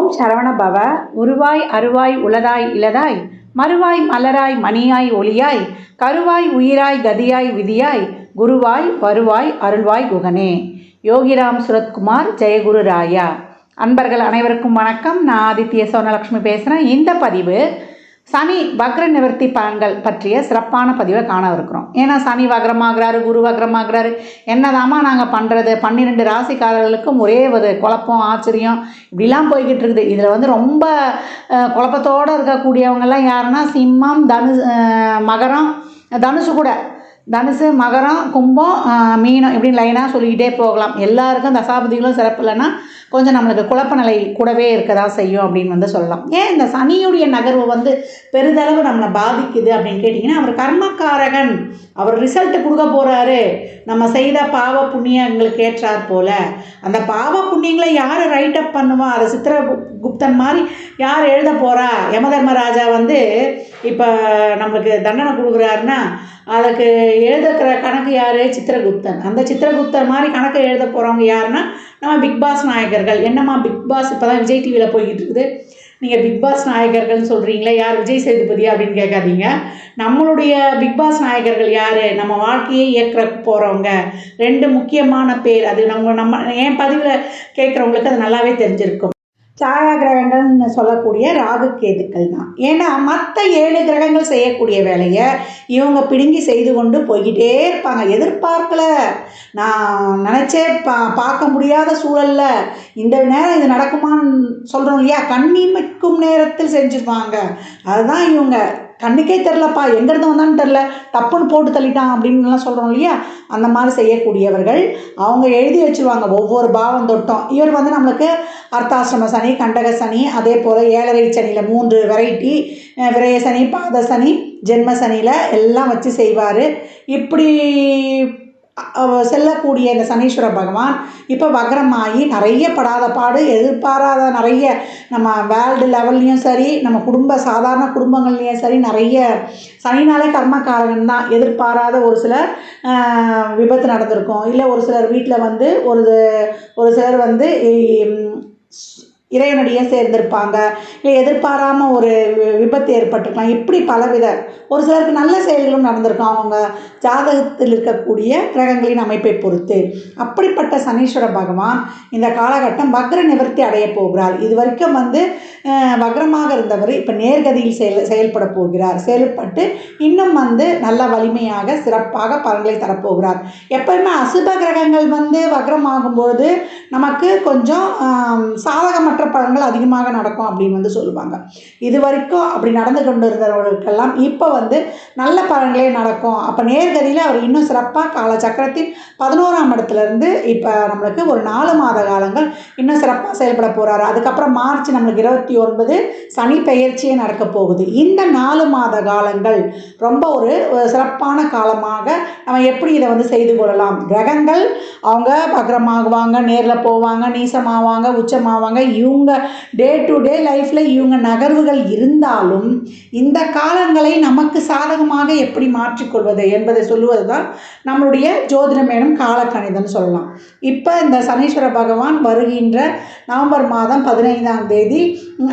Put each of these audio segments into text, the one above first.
ஓம் சரவண பவ உருவாய் அருவாய் உளதாய் இலதாய் மறுவாய் மலராய் மணியாய் ஒளியாய் கருவாய் உயிராய் கதியாய் விதியாய் குருவாய் வருவாய் அருள்வாய் குகனே. யோகிராம் சுரத்குமார் ஜெயகுரு ராயா. அன்பர்கள் அனைவருக்கும் வணக்கம். நான் ஆதித்ய சோனலக்ஷ்மி பேசுகிறேன் இந்த பதிவு சனி வக்ர நிவர்த்தி பலன்கள் பற்றிய சிறப்பான பதிவை காணவிருக்கிறோம் ஏன்னா சனி வக்ரமாகிறாரு குரு வக்ரமாகிறாரு. என்னதாம்மா நாங்கள் பண்ணுறது பன்னிரெண்டு ராசிக்காரர்களுக்கும் ஒரே ஒரு குழப்பம் ஆச்சரியம். இப்படிலாம் போய்கிட்டு இருக்குது. இதில் வந்து ரொம்ப குழப்பத்தோடு இருக்கக்கூடியவங்கெல்லாம் யாருன்னா சிம்மம் தனு மகரம் தனுசு கூட. தனுசு மகரம் கும்பம் மீனம் இப்படி லைனாக சொல்லிக்கிட்டே போகலாம். எல்லாருக்கும் தசாபதிகளும் சிறப்பு இல்லைன்னா கொஞ்சம் நம்மளுக்கு குழப்ப நிலை கூடவே இருக்கதா செய்யும் அப்படின்னு வந்து சொல்லலாம். ஏன் இந்த சனியுடைய நகர்வு வந்து பெரிதளவு நம்மளை பாதிக்குது அப்படின்னு கேட்டிங்கன்னா அவர் கர்மக்காரகன். அவர் ரிசல்ட் கொடுக்க போகிறாரு நம்ம செய்த பாவ புண்ணியங்களுக்கு ஏற்றார் போல. அந்த பாவ புண்ணியங்களை யார் ரைட் அப் பண்ணுவா? அதை சித்திர குப்தன் மாதிரி யார் எழுத போகிறா யமதர்மராஜா வந்து இப்போ நம்மளுக்கு தண்டனை கொடுக்குறாருன்னா அதுக்கு எழுதுக்கிற கணக்கு யார்? சித்திரகுப்தன். அந்த சித்திரகுப்தன் மாதிரி கணக்கு எழுத போகிறவங்க யாருன்னா நம்ம பிக் பாஸ் நாயகர்கள். என்னம்மா பிக் பாஸ் இப்போ தான் விஜய் டிவியில் போய்கிட்டு இருக்குது? நீங்கள் பிக் பாஸ் நாயகர்கள்னு சொல்கிறீங்களே யார் விஜய் சேதுபதி அப்படின்னு கேட்காதீங்க. நம்மளுடைய பிக் பாஸ் நாயகர்கள் யார்? நம்ம வாழ்க்கையை இயக்கிற போகிறவங்க ரெண்டு முக்கியமான பேர். அது நம்ம நம்ம என் பதிவில் கேட்குறவங்களுக்கு அது நல்லாவே தெரிஞ்சிருக்கும். சாயா கிரகங்கள்னு சொல்லக்கூடிய ராகு கேதுக்கள் தான். ஏன்னா மற்ற ஏழு கிரகங்கள் செய்யக்கூடிய வேலையை இவங்க பிடுங்கி செய்து கொண்டு போய்கிட்டே இருப்பாங்க. எதிர்பார்க்கல. நான் நினச்சே பா பார்க்க முடியாத சூழலில் இந்த நேரம் இது நடக்குமான்னு சொல்கிறோம் இல்லையா? கண்ணிமைக்கும் நேரத்தில் செஞ்சுருவாங்க. அதுதான் இவங்க கண்ணுக்கே தெரிலப்பா எங்கேருந்து வந்தான்னு தெரில தப்புன்னு போட்டு தள்ளிட்டான் அப்படின்னுலாம் சொல்கிறோம் இல்லையா? அந்த மாதிரி செய்யக்கூடியவர்கள் அவங்க எழுதி வச்சுருவாங்க. ஒவ்வொரு பாவம் தொட்டும். இவர் வந்து நம்மளுக்கு அர்த்தாசிரம சனி கண்டக சனி அதே போல் ஏழரை சனியில் மூன்று வெரைட்டி விரைய சனி பாத சனி ஜென்ம சனியில் எல்லாம் வச்சு செய்வார். இப்படி செல்லக்கூடிய இந்த சனீஸ்வர பகவான் இப்போ வக்ரமாகி நிறைய படாத பாடு எதிர்பாராத நிறைய நம்ம வேர்ல்டு லெவல்லையும் சரி நம்ம குடும்ப சாதாரண குடும்பங்கள்லேயும் சரி நிறைய சனினாலே கர்மக்காரகன் தான். எதிர்பாராத ஒரு சிலர் விபத்து நடந்திருக்கும். இல்லை ஒரு சிலர் வீட்டில் வந்து ஒரு ஒரு சிலர் வந்து இறைவனடியே சேர்ந்திருப்பாங்க. இல்லை எதிர்பாராமல் ஒரு வி- விபத்து ஏற்பட்டிருக்கலாம். இப்படி பலவித ஒரு சிலருக்கு நல்ல செயல்களும் நடந்திருக்கும். அவங்க ஜாதகத்தில் இருக்கக்கூடிய கிரகங்களின் அமைப்பை பொறுத்து. அப்படிப்பட்ட சனீஸ்வர பகவான் இந்த காலகட்டம் வக்ர நிவர்த்தி அடைய போகிறார். இது வரைக்கும் வந்து வக்ரமாக இருந்தவர் இப்போ நேர்கதியில் செயல் செயல்பட போகிறார். செயல்பட்டு இன்னும் வந்து நல்ல வலிமையாக சிறப்பாக பலன்களை தரப்போகிறார். எப்பயுமே அசுப கிரகங்கள் வந்து வக்ரமாகும்போது நமக்கு கொஞ்சம் சாதகமற்ற சாதகமற்ற பலன்கள் அதிகமாக நடக்கும் அப்படின்னு வந்து சொல்லுவாங்க. இது வரைக்கும் அப்படி நடந்து கொண்டு இருந்தவர்களுக்கெல்லாம் இப்போ வந்து நல்ல பலன்களே நடக்கும். அப்போ நேர்கதியில் அவர் இன்னும் சிறப்பாக காலச்சக்கரத்தின் பதினோராம் இடத்துலேருந்து இப்போ நம்மளுக்கு ஒரு நாலு மாத காலங்கள் இன்னும் சிறப்பாக செயல்பட போகிறாரு அதுக்கப்புறம் மார்ச் நம்மளுக்கு இருபத்தி ஒன்பது சனி பெயர்ச்சியே நடக்க போகுது. இந்த நாலு மாத காலங்கள் ரொம்ப ஒரு சிறப்பான காலமாக நம்ம எப்படி இதை வந்து செய்து கொள்ளலாம்? கிரகங்கள் அவங்க பக்ரமாகுவாங்க நேரில் போவாங்க நீசமாவாங்க உச்சமாவாங்க இவங்க டே டு டே லைஃப்பில் இவங்க நகர்வுகள் இருந்தாலும் இந்த காலங்களை நமக்கு சாதகமாக எப்படி மாற்றிக்கொள்வது என்பதை சொல்லுவது தான் நம்மளுடைய ஜோதிடம் எனும் காலக்கணிதம்னு சொல்லலாம். இப்போ இந்த சனீஸ்வர பகவான் வருகின்ற நவம்பர் மாதம் பதினைந்தாம் தேதி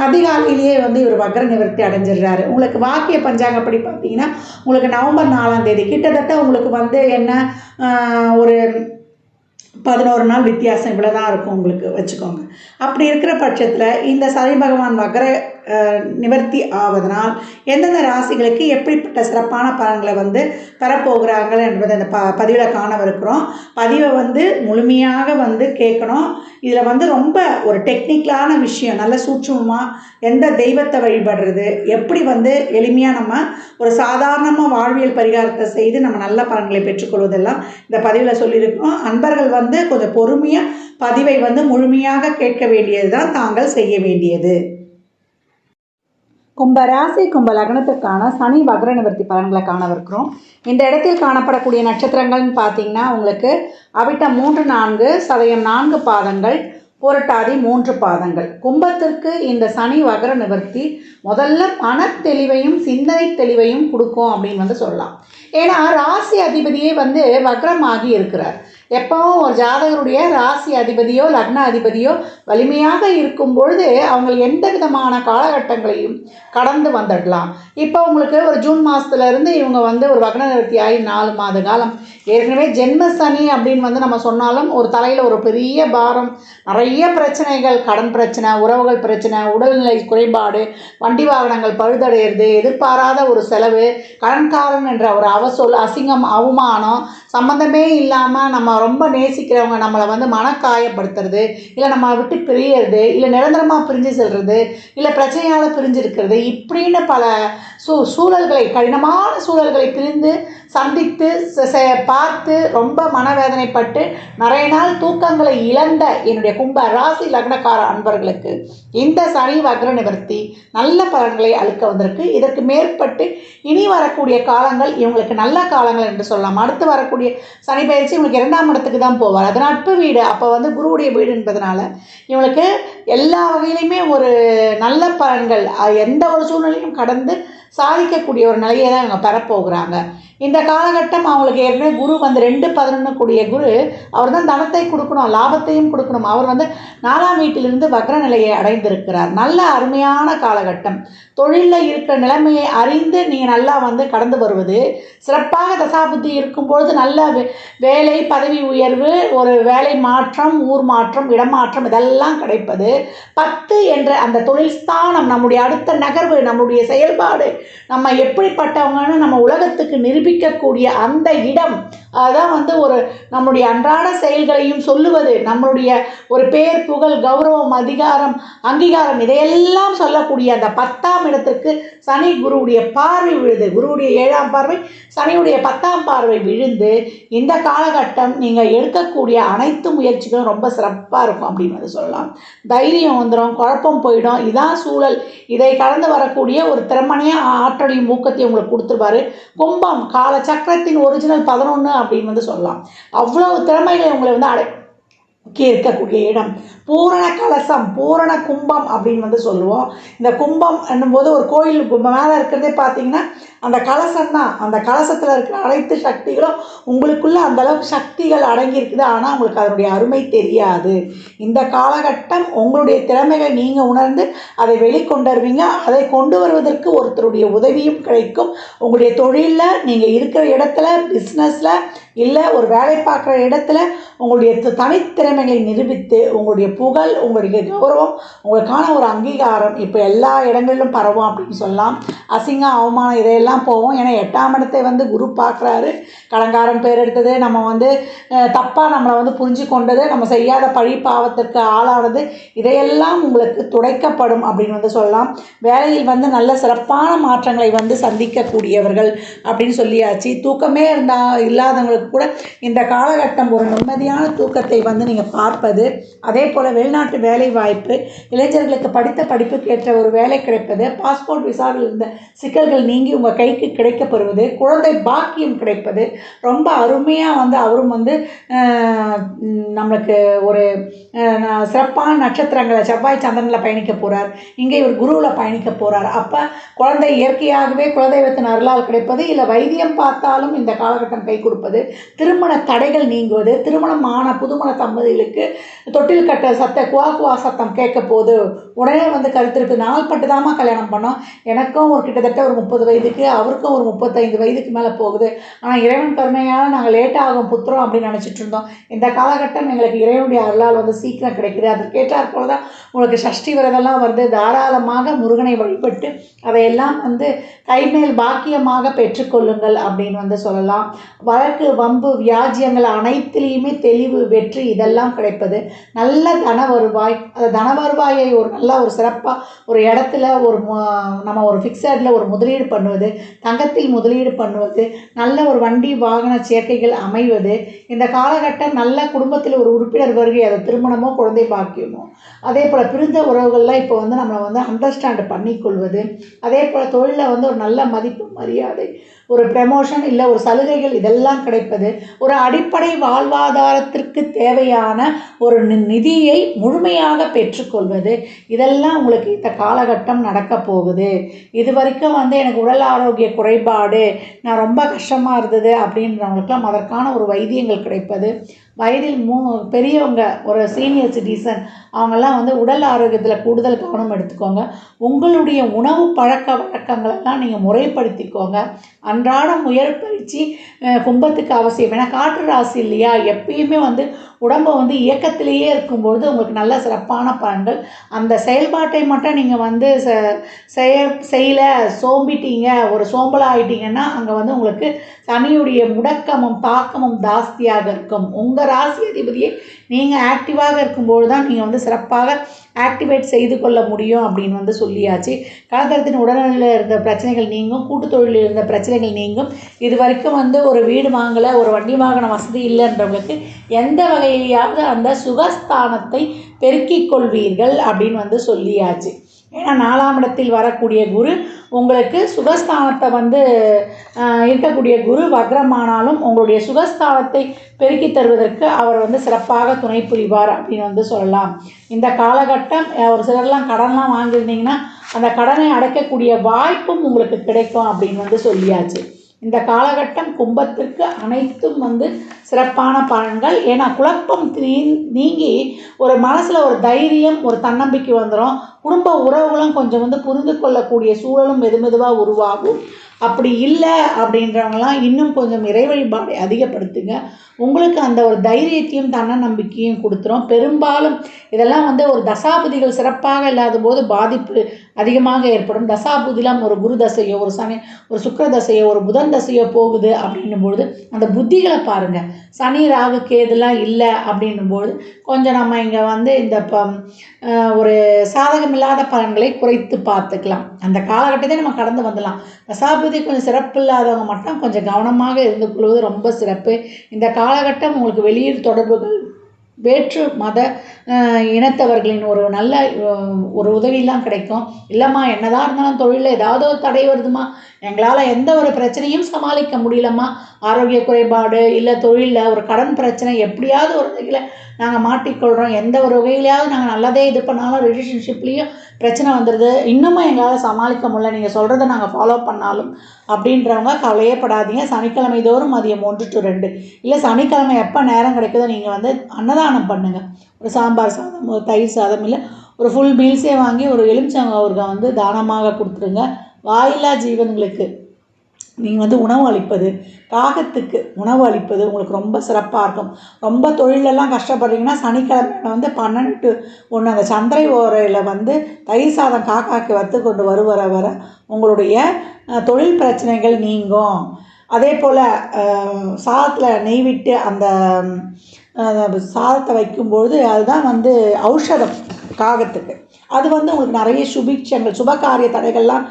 அதிகாலையிலேயே வந்து இவர் வக்ர நிவர்த்தி அடைஞ்சிடுறாரு. உங்களுக்கு வாக்கிய பஞ்சாங்கப்படி பார்த்தீங்கன்னா உங்களுக்கு நவம்பர் நாலாம் தேதி கிட்டத்தட்ட உங்களுக்கு வந்து என்ன ஒரு பதினோரு நாள் வித்தியாசம் இவ்வளோ தான் இருக்கும் உங்களுக்கு வச்சுக்கோங்க. அப்படி இருக்கிற பட்சத்தில் இந்த சனி பகவான் வக்ர நிவர்த்தி ஆவதனால் எந்தெந்த ராசிகளுக்கு எப்படிப்பட்ட சிறப்பான பலன்களை வந்து பெறப்போகிறார்கள் என்பதை அந்த ப பதிவில் காணவிருக்கிறோம். பதிவை வந்து முழுமையாக வந்து கேட்கணும். இதில் வந்து ரொம்ப ஒரு டெக்னிக்கலான விஷயம் நல்ல சூட்சமாக எந்த தெய்வத்தை வழிபடுறது எப்படி வந்து எளிமையாக நம்ம ஒரு சாதாரணமாக வாழ்வியல் பரிகாரத்தை செய்து நம்ம நல்ல பலன்களை பெற்றுக்கொள்வதெல்லாம் இந்த பதிவில் சொல்லியிருக்கோம் அன்பர்கள் வந்து கொஞ்சம் பொறுமையாக பதிவை வந்து முழுமையாக கேட்க வேண்டியது தான் தாங்கள் செய்ய வேண்டியது. கும்ப ராசி கும்ப லக்னத்துக்கான சனி வக்ர நிவர்த்தி பலன்களை காணவிருக்கிறோம். இந்த இடத்தில் காணப்படக்கூடிய நட்சத்திரங்கள்னு பார்த்தீங்கன்னா உங்களுக்கு அவிட்ட மூன்று நான்கு சதயம் நான்கு பாதங்கள் புரட்டாதி மூன்று பாதங்கள். கும்பத்திற்கு இந்த சனி வகர நிவர்த்தி முதல்ல பணத்தெளிவையும் சிந்தனை தெளிவையும் கொடுக்கும் அப்படின்னு வந்து சொல்லலாம். ஏன்னா ராசி அதிபதியே வந்து வக்ரமாகி இருக்கிறார். எப்பவும் ஒரு ஜாதகருடைய ராசி அதிபதியோ லக்ன அதிபதியோ வலிமையாக இருக்கும் பொழுது அவங்க எந்த விதமான காலகட்டங்களையும் கடந்து வந்துடலாம். இப்போ உங்களுக்கு ஒரு ஜூன் மாதத்துலேருந்து இவங்க வந்து ஒரு வக்ன ஆகி நாலு மாத காலம். ஏற்கனவே ஜென்ம சனி அப்படின்னு வந்து நம்ம சொன்னாலும் ஒரு தலையில் ஒரு பெரிய பாரம் நிறைய பிரச்சனைகள் கடன் பிரச்சனை உறவுகள் பிரச்சனை உடல்நிலை குறைபாடு வண்டி வாகனங்கள் பழுதடையிறது எதிர்பாராத ஒரு செலவு கடன்காரன் என்ற ஒரு அவசொல் அசிங்கம் அவமானம் சம்மந்தமே இல்லாமல் நம்ம ரொம்ப நேசிக்கிறவங்க நம்மளை வந்து மனக்காயப்படுத்துறது இல்லை நம்ம விட்டு பிரியறது இல்லை நிரந்தரமாக பிரிஞ்சு செல்வது இல்லை பிரச்சனையால் பிரிஞ்சு இருக்கிறது இப்படின்னு பல சூ சூழல்களை கடினமான சூழல்களை பிரிந்து சந்தித்து பார்த்து ரொம்ப மனவேதனைப்பட்டு நிறைய நாள் தூக்கங்களை இழந்த என்னுடைய கும்ப ராசி லக்னக்கார அன்பர்களுக்கு இந்த சனி வக்ர நிவர்த்தி நல்ல பலன்களை அளிக்க வந்திருக்கு. இதற்கு மேற்பட்டு இனி வரக்கூடிய காலங்கள் இவங்களுக்கு நல்ல காலங்கள் என்று சொல்லலாம். அடுத்து வரக்கூடிய சனி பயிற்சி இவங்களுக்கு இரண்டாம் இடத்துக்கு தான் போவார். அது நட்பு வீடு. அப்போ வந்து குருவுடைய வீடு என்பதனால இவங்களுக்கு எல்லா வகையிலையுமே ஒரு நல்ல பலன்கள் எந்த ஒரு சூழ்நிலையும் கடந்து சாதிக்கக்கூடிய ஒரு நிலையை தான் இவங்க பெறப்போகிறாங்க. இந்த காலகட்டம் அவங்களுக்கு ஏற்கனவே குரு வந்து ரெண்டு பதினொன்று கூடிய குரு. அவர் தான் தனத்தை கொடுக்கணும் லாபத்தையும் கொடுக்கணும். அவர் வந்து நாலாம் வீட்டிலிருந்து வக்ர நிலையை அடைந்திருக்கிறார். நல்ல அருமையான காலகட்டம். தொழிலில் இருக்கிற நிலைமையை அறிந்து நீங்கள் நல்லா வந்து கடந்து வருவது சிறப்பாக தசாபுத்தி இருக்கும்பொழுது நல்ல வே- வேலை பதவி உயர்வு ஒரு வேலை மாற்றம் ஊர் மாற்றம் இடமாற்றம் இதெல்லாம் கிடைப்பது பத்து என்ற அந்த தொழில் ஸ்தானம் நம்முடைய அடுத்த நகர்வு நம்முடைய செயல்பாடு நம்ம எப்படிப்பட்டவங்கன்னு நம்ம உலகத்துக்கு நிரூபிக்கக்கூடிய அந்த இடம் அதான் வந்து ஒரு நம்முடைய அன்றாட செயல்களையும் சொல்லுவது நம்மளுடைய ஒரு பேர் புகழ் கௌரவம் அதிகாரம் அங்கீகாரம் இதையெல்லாம் சொல்லக்கூடிய அந்த பத்தாம் இடத்திற்கு சனி குருவுடைய பார்வை விழுது. குருவுடைய ஏழாம் பார்வை சனியுடைய பத்தாம் பார்வை விழுந்து இந்த காலகட்டம் நீங்கள் எடுக்கக்கூடிய அனைத்து முயற்சிகளும் ரொம்ப சிறப்பாக இருக்கும் அப்படின்னு வந்து சொல்லலாம். தைரியம் வந்துடும் குழப்பம் போயிடும். இதான் சூழல். இதை கடந்து வரக்கூடிய ஒரு திறமனையாக ஆற்றலையும் ஊக்கத்தையும் உங்களுக்கு கொடுத்துருவாரு. கும்பம் கால சக்கரத்தின் ஒரிஜினல் பதினொன்று அப்படின்னு வந்து சொல்லலாம். அவ்வளவு திறமைகளை உங்களை வந்து அடை இருக்கக்கூடிய இடம். பூரண கலசம் பூரண கும்பம் அப்படின்னு வந்து சொல்லுவோம். இந்த கும்பம் என்னும்போது ஒரு கோயில் மேலே இருக்கிறதே பார்த்தீங்கன்னா அந்த கலசம் தான் அந்த கலசத்தில் இருக்கிற அனைத்து சக்திகளும் உங்களுக்குள்ள அந்தளவுக்கு சக்திகள் அடங்கி இருக்குது ஆனால் உங்களுக்கு அதனுடைய அருமை தெரியாது. இந்த காலகட்டம் உங்களுடைய திறமைகளை நீங்கள் உணர்ந்து அதை வெளிக்கொண்டுருவீங்க. அதை கொண்டு வருவதற்கு ஒருத்தருடைய உதவியும் கிடைக்கும். உங்களுடைய தொழிலில் நீங்கள் இருக்கிற இடத்துல பிஸ்னஸில் இல்லை ஒரு வேலை பார்க்குற இடத்துல உங்களுடைய தனித்திறமைகளை நிரூபித்து உங்களுடைய புகழ் உங்களுடைய கௌரவம். உங்களுக்கான ஒரு அங்கீகாரம். இப்போ எல்லா இடங்களிலும் பரவும் அப்படின்னு சொல்லலாம். அசிங்கம் அவமானம் இதையெல்லாம் போகும். ஏன்னா எட்டாம் இடத்தை வந்து குரு பார்க்குறாரு. கடங்காரன் பேர் எடுத்தது நம்ம வந்து தப்பாக நம்மளை வந்து புரிஞ்சு கொண்டது நம்ம செய்யாத பழி பாவத்திற்கு ஆளானது இதையெல்லாம் உங்களுக்கு துடைக்கப்படும் அப்படின்னு வந்து சொல்லலாம். வேலையில் வந்து நல்ல சிறப்பான மாற்றங்களை வந்து சந்திக்கக்கூடியவர்கள் அப்படின்னு சொல்லியாச்சு. தூக்கமே இருந்தா இல்லாதவங்களுக்கு கூட இந்த காலகட்டம் ஒரு நிம்மதியான தூக்கத்தை வந்து நீங்கள் பார்ப்பது. அதே போல் போல் வெளிநாட்டு வேலை வாய்ப்பு இளைஞர்களுக்கு படித்த படிப்புக்கு ஏற்ற ஒரு வேலை கிடைப்பது பாஸ்போர்ட் விசாவில் இருந்த சிக்கல்கள் நீங்கி உங்கள் கைக்கு கிடைக்கப்பெறுவது குழந்தை பாக்கியம் கிடைப்பது ரொம்ப அருமையாக வந்து அவரும் வந்து நம்மளுக்கு ஒரு சிறப்பான நட்சத்திரங்களை செவ்வாய் சந்திரனில் பயணிக்க போகிறார் இங்கே இவர் குருவில் பயணிக்க போகிறார் அப்போ குழந்தை இயற்கையாகவே குலதெய்வத்தின் அருளால் கிடைப்பது இல்லை வைத்தியம் பார்த்தாலும் இந்த காலகட்டம் கை கொடுப்பது திருமண தடைகள் நீங்குவது திருமணம் ஆன புதுமண தம்பதிகளுக்கு தொட்டில் கட்ட சத்த குவா குவா சத்தம் கேட்க போது உடனே வந்து கருத்திருக்கு நாள்பட்டு தாம்மா கல்யாணம் பண்ணோம். எனக்கும் ஒரு கிட்டத்தட்ட ஒரு முப்பது வயதுக்கு அவருக்கும் ஒரு முப்பத்தைந்து வயதுக்கு மேலே போகுது. ஆனால் இறைவன் கருணையால் நாங்கள் லேட்டாக ஆகும் புத்திரம் அப்படின்னு நினச்சிட்டு இருந்தோம். இந்த காலகட்டம் எங்களுக்கு இறைவனுடைய அருளால் வந்து சீக்கிரம் கிடைக்குது. அதற்கேற்றாற் போல தான் உங்களுக்கு சஷ்டி விரதெல்லாம் வந்து தாராளமாக முருகனை வழிபட்டு அதையெல்லாம் வந்து கைமேல் பாக்கியமாக பெற்றுக்கொள்ளுங்கள் அப்படின்னு வந்து சொல்லலாம். வழக்கு வம்பு வியாஜ்யங்கள் அனைத்திலையுமே தெளிவு வெற்றி இதெல்லாம் கிடைப்பது. நல்ல தன வருவாய் அந்த தன வருவாயை ஒரு நல்ல ஒரு சிறப்பாக ஒரு இடத்துல ஒரு நம்ம ஒரு ஃபிக்ஸடில் ஒரு முதலீடு பண்ணுவது தங்கத்தில் முதலீடு பண்ணுவது நல்ல ஒரு வண்டி வாகன சேர்க்கைகள் அமைவது இந்த காலகட்டம் நல்ல குடும்பத்தில் ஒரு உறுப்பினர் வருகை அது திருமணமோ குழந்தை பாக்கியமோ. அதே போல் பிரிந்த உறவுகள்லாம் இப்போ வந்து நம்மளை வந்து அண்டர்ஸ்டாண்ட் பண்ணிக்கொள்வது அதே போல் தொழிலில் வந்து ஒரு நல்ல மதிப்பு மரியாதை. ஒரு ப்ரமோஷன் இல்லை ஒரு சலுகைகள் இதெல்லாம் கிடைப்பது ஒரு அடிப்படை வாழ்வாதாரத்திற்கு தேவையான ஒரு நிதியை முழுமையாக பெற்றுக்கொள்வது. இதெல்லாம் உங்களுக்கு இந்த காலகட்டம் நடக்க போகுது. இது வரைக்கும் வந்து எனக்கு உடல் ஆரோக்கிய குறைபாடு நான் ரொம்ப கஷ்டமாக இருந்தது அப்படின்றவங்களுக்கெல்லாம் அதற்கான ஒரு வைத்தியங்கள் கிடைப்பது. வயதில் மூ பெரியவங்க ஒரு சீனியர் சிட்டிசன் அவங்கெல்லாம் வந்து உடல் ஆரோக்கியத்தில் கூடுதல் கவனம் எடுத்துக்கோங்க. உங்களுடைய உணவு பழக்க வழக்கங்களெல்லாம் நீங்கள் முறைப்படுத்திக்கோங்க. அன்றாடம் முயற்பயிற்சி கும்பத்துக்கு அவசியம். ஏன்னா காற்று ராசி இல்லையா? எப்பயுமே வந்து உடம்பை வந்து இயக்கத்திலேயே இருக்கும்பொழுது உங்களுக்கு நல்ல சிறப்பான பலன்கள். அந்த செயல்பாட்டை மட்டும் நீங்கள் வந்து செய்ய செய்யலை சோம்பிட்டீங்க ஒரு சோம்பலாக ஆயிட்டீங்கன்னா அங்கே வந்து உங்களுக்கு சனியுடைய முடக்கமும் தாக்கமும் ஜாஸ்தியாக இருக்கும். உங்கள் ராசி அதிபதியை நீங்கள் ஆக்டிவாக இருக்கும்போது தான் நீங்கள் வந்து சிறப்பாக ஆக்டிவேட் செய்து கொள்ள முடியும் அப்படின்னு வந்து சொல்லியாச்சு. கலத்தரத்தின் உடல்நிலையில் இருந்த பிரச்சனைகள் நீங்கும் கூட்டு தொழிலில் இருந்த பிரச்சனைகள் நீங்கும். இது வரைக்கும் வந்து ஒரு வீடு வாங்கலை ஒரு வண்டி வாகன வசதி இல்லைன்றவங்களுக்கு எந்த வகையிலையாவது அந்த சுகஸ்தானத்தை பெருக்கிக் கொள்வீர்கள் அப்படின்னு வந்து சொல்லியாச்சு. ஏன்னா நாலாம் இடத்தில் வரக்கூடிய குரு உங்களுக்கு சுகஸ்தானத்தை வந்து இருக்கக்கூடிய குரு வக்ரமானாலும் உங்களுடைய சுகஸ்தானத்தை பெருக்கி தருவதற்கு அவர் வந்து சிறப்பாக துணை புரிவார் அப்படின்னு வந்து சொல்லலாம். இந்த காலகட்டம் ஒரு சிலர்லாம் கடன்லாம் வாங்கியிருந்தீங்கன்னா அந்த கடனை அடைக்கக்கூடிய வாய்ப்பும் உங்களுக்கு கிடைக்கும் அப்படின்னு வந்து சொல்லியாச்சு. இந்த காலகட்டம் கும்பத்திற்கு அனைத்தும் வந்து சிறப்பான பலன்கள். ஏன்னா குழப்பம் நீங்கி ஒரு மனசில் ஒரு தைரியம் ஒரு தன்னம்பிக்கை வந்துடும் குடும்ப உறவுகளும் கொஞ்சம் வந்து புரிந்து கொள்ளக்கூடிய சூழலும் மெது மெதுவாக உருவாகும். அப்படி இல்லை அப்படின்றவங்களாம் இன்னும் கொஞ்சம் இறை வழிபாடை அதிகப்படுத்துங்க. உங்களுக்கு அந்த ஒரு தைரியத்தையும் தன்னநம்பிக்கையும் கொடுத்துரும். பெரும்பாலும் இதெல்லாம் வந்து ஒரு தசாபதிகள் சிறப்பாக இல்லாத போது பாதிப்பு அதிகமாக ஏற்படும். தசாபுதிலாம் ஒரு குரு தசையோ ஒரு சனி ஒரு சுக்கர தசையோ ஒரு புதன் தசையோ போகுது அப்படின்னும் பொழுது அந்த புத்திகளை பாருங்கள் சனி ராகு கேதுலாம் இல்லை அப்படின்னும்போது கொஞ்சம் நம்ம இங்கே வந்து இந்த ப அஹ் ஒரு சாதகமில்லாத பலன்களை குறைத்து பார்த்துக்கலாம். அந்த காலகட்டத்தை நம்ம கடந்து வந்துடலாம். தசாபதி கொஞ்சம் சிறப்பு இல்லாதவங்க மட்டும் கொஞ்சம் கவனமாக இருந்து கொள்வது ரொம்ப சிறப்பு. இந்த காலகட்டம் உங்களுக்கு வெளியில் தொடர்புகள் வேற்று மத இனத்தவர்களின் ஒரு நல்ல ஒரு உதவியெல்லாம் கிடைக்கும். இல்லைம்மா என்னதான் இருந்தாலும் தொழிலில் ஏதாவது ஒரு தடை வருதுமா எங்களால் எந்த ஒரு பிரச்சனையும் சமாளிக்க முடியலம்மா. ஆரோக்கிய குறைபாடு இல்லை தொழிலில் ஒரு கடன் பிரச்சனை எப்படியாவது ஒரு நாங்கள் மாட்டிக்கொள்கிறோம் எந்த ஒரு வகையிலையாவது நாங்கள் நல்லதே இது பண்ணாலும் ரிலேஷன்ஷிப்லேயும் பிரச்சனை வந்துடுது இன்னமும் எங்களால் சமாளிக்க முடியல. நீங்கள் சொல்கிறத நாங்கள் ஃபாலோ பண்ணாலும் அப்படின்றவங்க கவலையே படாதீங்க சனிக்கிழமை தோறும் மதியம் ஒன்று டு ரெண்டு. இல்லை சனிக்கிழமை எப்போ நேரம் கிடைக்குதோ நீங்கள் வந்து அன்னதானம் பண்ணுங்கள் ஒரு சாம்பார் சாதம் ஒரு தயிர் சாதம் இல்லை ஒரு ஃபுல் மீல்ஸே வாங்கி ஒரு எலுமிச்சங்க ஊறுகாய் வந்து தானமாக கொடுத்துருங்க. வாயில்லா ஜீவன்களுக்கு. நீங்கள் வந்து உணவு அளிப்பது காகத்துக்கு உணவு அளிப்பது உங்களுக்கு ரொம்ப சிறப்பாக இருக்கும். ரொம்ப தொழிலெல்லாம் கஷ்டப்படுறீங்கன்னா சனிக்கிழமை வந்து பன்னெண்டு ஒன்று அந்த சந்திரை ஓரையில் வந்து தயிர் சாதம் காக்காக்கு வத்து கொண்டு வருவர வர உங்களுடைய தொழில் பிரச்சனைகள் நீங்கும். அதே போல் சாதத்தில் நெய் விட்டு அந்த சாதத்தை வைக்கும்பொழுது அதுதான் வந்து ஔஷதம் காகத்துக்கு அது வந்து உங்களுக்கு நிறைய சுபிக்ஷங்கள் சுபகாரிய தடைகள்லாம்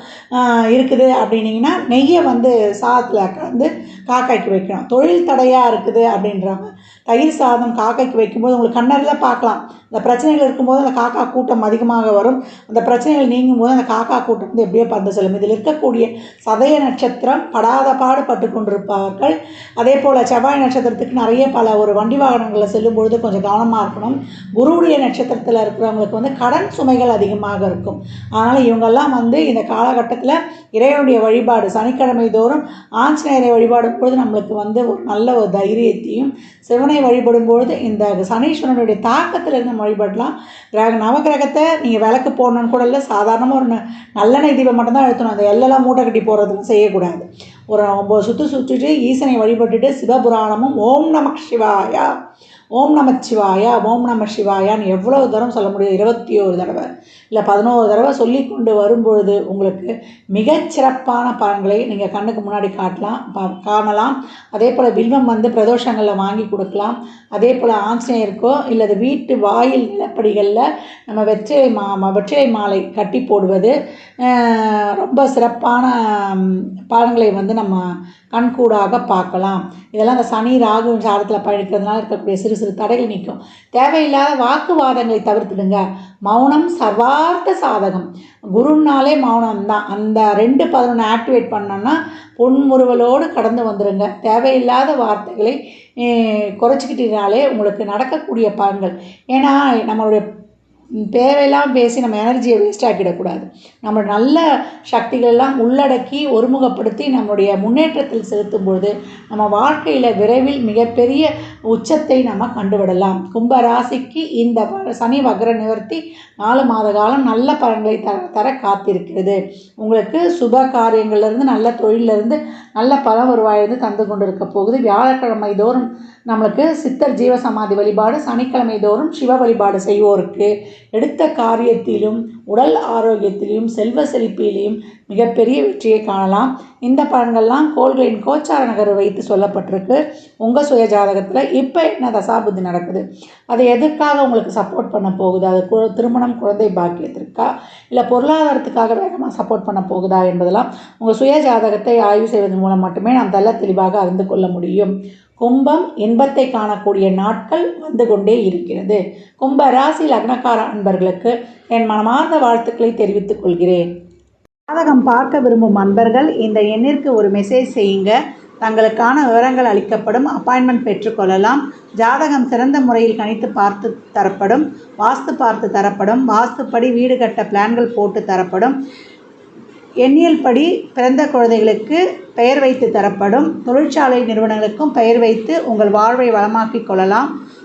இருக்குது அப்படின்னீங்கன்னா நெய்யை வந்து சாதத்தில் வந்து காக்காய்க்கு வைக்கணும். தொழில் தடையாக இருக்குது அப்படின்றவங்க தயிர் சாதம் காக்கைக்கு வைக்கும்போது உங்களுக்கு கண்ணறில் பார்க்கலாம். அந்த பிரச்சனைகள் இருக்கும்போது அந்த காக்கா கூட்டம் அதிகமாக வரும். அந்த பிரச்சனைகள் நீங்கும் போது அந்த காக்கா கூட்டம் வந்து எப்படியோ பறந்து செல்லும். இதில் இருக்கக்கூடிய சதய நட்சத்திரம் படாத பாடு பட்டு கொண்டிருப்பவர்கள் அதே போல் செவ்வாய் நட்சத்திரத்துக்கு நிறைய பல ஒரு வண்டி வாகனங்களில் செல்லும் பொழுது கொஞ்சம் கவனமாக இருக்கணும். குருவுடைய நட்சத்திரத்தில் இருக்கிறவங்களுக்கு வந்து கடன் சுமைகள் அதிகமாக இருக்கும். அதனால் இவங்கெல்லாம் வந்து இந்த காலகட்டத்தில் இறைவனுடைய வழிபாடு சனிக்கிழமை தோறும் ஆஞ்சநேயரை வழிபாடும் பொழுது நம்மளுக்கு வந்து ஒரு நல்ல ஒரு தைரியத்தையும் சிவனை வழிபடும் பொழுது இந்த சனீஸ்வரனுடைய தாக்கத்திலிருந்து வழிபடலாம். கிரக நவகிரகத்தை நீங்கள் விளக்கு போடணும்னு கூட இல்லை. சாதாரணமாக ஒரு ந- நல்லெண்ணெய் தீபம் மட்டும்தான் எழுத்தணும் அந்த எல்லாம் மூட்டை கட்டி போடுறதுன்னு செய்யக்கூடாது. ஒரு ஒம்பது சுற்று சுற்றிட்டு ஈசனை வழிபட்டுட்டு சிவபுராணமும் ஓம் நம சிவாயா. ஓம் நம சிவாயா ஓம் நம சிவாயான்னு எவ்வளோ தரம் சொல்ல முடியும் இருபத்தி ஒரு தடவை. இல்லை பதினோரு தடவை சொல்லி கொண்டு வரும்பொழுது உங்களுக்கு மிகச்சிறப்பான பலன்களை நீங்கள் கண்ணுக்கு முன்னாடி காட்டலாம் காணலாம். அதே போல் வில்வம் வந்து பிரதோஷங்களில் வாங்கி கொடுக்கலாம். அதே போல் ஆஞ்சநேயருக்கோ இல்லது வீட்டு வாயில் நிலப்படிகளில் நம்ம வெற்றிலை மா வெற்றிலை மாலை கட்டி போடுவது ரொம்ப சிறப்பான பலன்களை வந்து நம்ம கண்கூடாக பார்க்கலாம். இதெல்லாம் அந்த சனி ராகு சாரத்தில் பயணிக்கிறதுனால இருக்கக்கூடிய சிறு சிறு தடைகள் நிற்கும் தேவையில்லாத வாக்குவாதங்களை தவிர்த்துடுங்க. மௌனம் சர்வார்த்த சாதகம். குருனாலே மௌனம் தான் அந்த ரெண்டு பதினொன்று ஆக்டிவேட் பண்ணோன்னா பொன்முறுவலோடு கடந்து வந்துடுங்க தேவையில்லாத வார்த்தைகளை குறைச்சிக்கிட்டீங்கனாலே உங்களுக்கு நடக்கக்கூடிய பலன்கள். ஏன்னா நம்மளுடைய தேவையெல்லாம் பேசி நம்ம எனர்ஜியை வேஸ்ட் ஆக்கிடக்கூடாது. நம்ம நல்ல சக்திகளெல்லாம் உள்ளடக்கி ஒருமுகப்படுத்தி நம்முடைய முன்னேற்றத்தில் செலுத்தும் பொழுது நம்ம வாழ்க்கையில் விரைவில் மிகப்பெரிய உச்சத்தை நம்ம கண்டுவிடலாம். கும்ப ராசிக்கு இந்த சனி வக்ர நிவர்த்தி நாலு மாத காலம் நல்ல பலன்களை தர தர காத்திருக்கிறது. உங்களுக்கு சுப காரியங்கள்லேருந்து நல்ல தொழிலிருந்து நல்ல பல வருவாயிலிருந்து தந்து கொண்டு இருக்க போகுது. வியாழக்கிழமை தோறும் நம்மளுக்கு சித்தர் ஜீவசமாதி வழிபாடு சனிக்கிழமை தோறும் சிவ வழிபாடு செய்வோருக்கு எடுத்த காரியத்திலும் உடல் ஆரோக்கியத்திலையும் செல்வ செழிப்பிலையும் மிகப்பெரிய வெற்றியை காணலாம். இந்த பலன்கள்லாம் கோள்களின் கோச்சார நகர் வைத்து சொல்லப்பட்டிருக்கு. உங்கள் சுய ஜாதகத்தில் இப்போ என்ன தசாபுத்தி நடக்குது? அது எதற்காக உங்களுக்கு சப்போர்ட் பண்ண போகுது? அது கு- திருமணம் குழந்தை பாக்கியத்திற்கா? இல்லை பொருளாதாரத்துக்காக வேகமாக சப்போர்ட் பண்ண போகுதா என்பதெல்லாம் உங்கள் சுய ஜாதகத்தை ஆய்வு செய்வதன் மூலம் மட்டுமே நாம் தெல்ல தெளிவாக அறிந்து கொள்ள முடியும். கும்பம் இன்பத்தை காணக்கூடிய நாட்கள் வந்து கொண்டே இருக்கிறது. கும்ப ராசி லக்னக்கார அன்பர்களுக்கு என் மனமார்ந்த வாழ்த்துக்களை தெரிவித்துக் கொள்கிறேன். ஜாதகம் பார்க்க விரும்பும் அன்பர்கள் இந்த எண்ணிற்கு ஒரு மெசேஜ் செய்யுங்க. தங்களுக்கான விவரங்கள் அளிக்கப்படும். அப்பாயின்மெண்ட் பெற்றுக்கொள்ளலாம் ஜாதகம் சிறந்த முறையில் கணித்து பார்த்து தரப்படும். வாஸ்து பார்த்து தரப்படும். வாஸ்துப்படி வீடு கட்ட பிளான்கள் போட்டு தரப்படும். எண்ணியல் படி பிறந்த குழந்தைகளுக்கு பெயர் வைத்து தரப்படும். தொழிற்சாலை நிறுவனங்களுக்கும் பெயர் வைத்து உங்கள் வாழ்வை வளமாக்கிக் கொள்ளலாம்.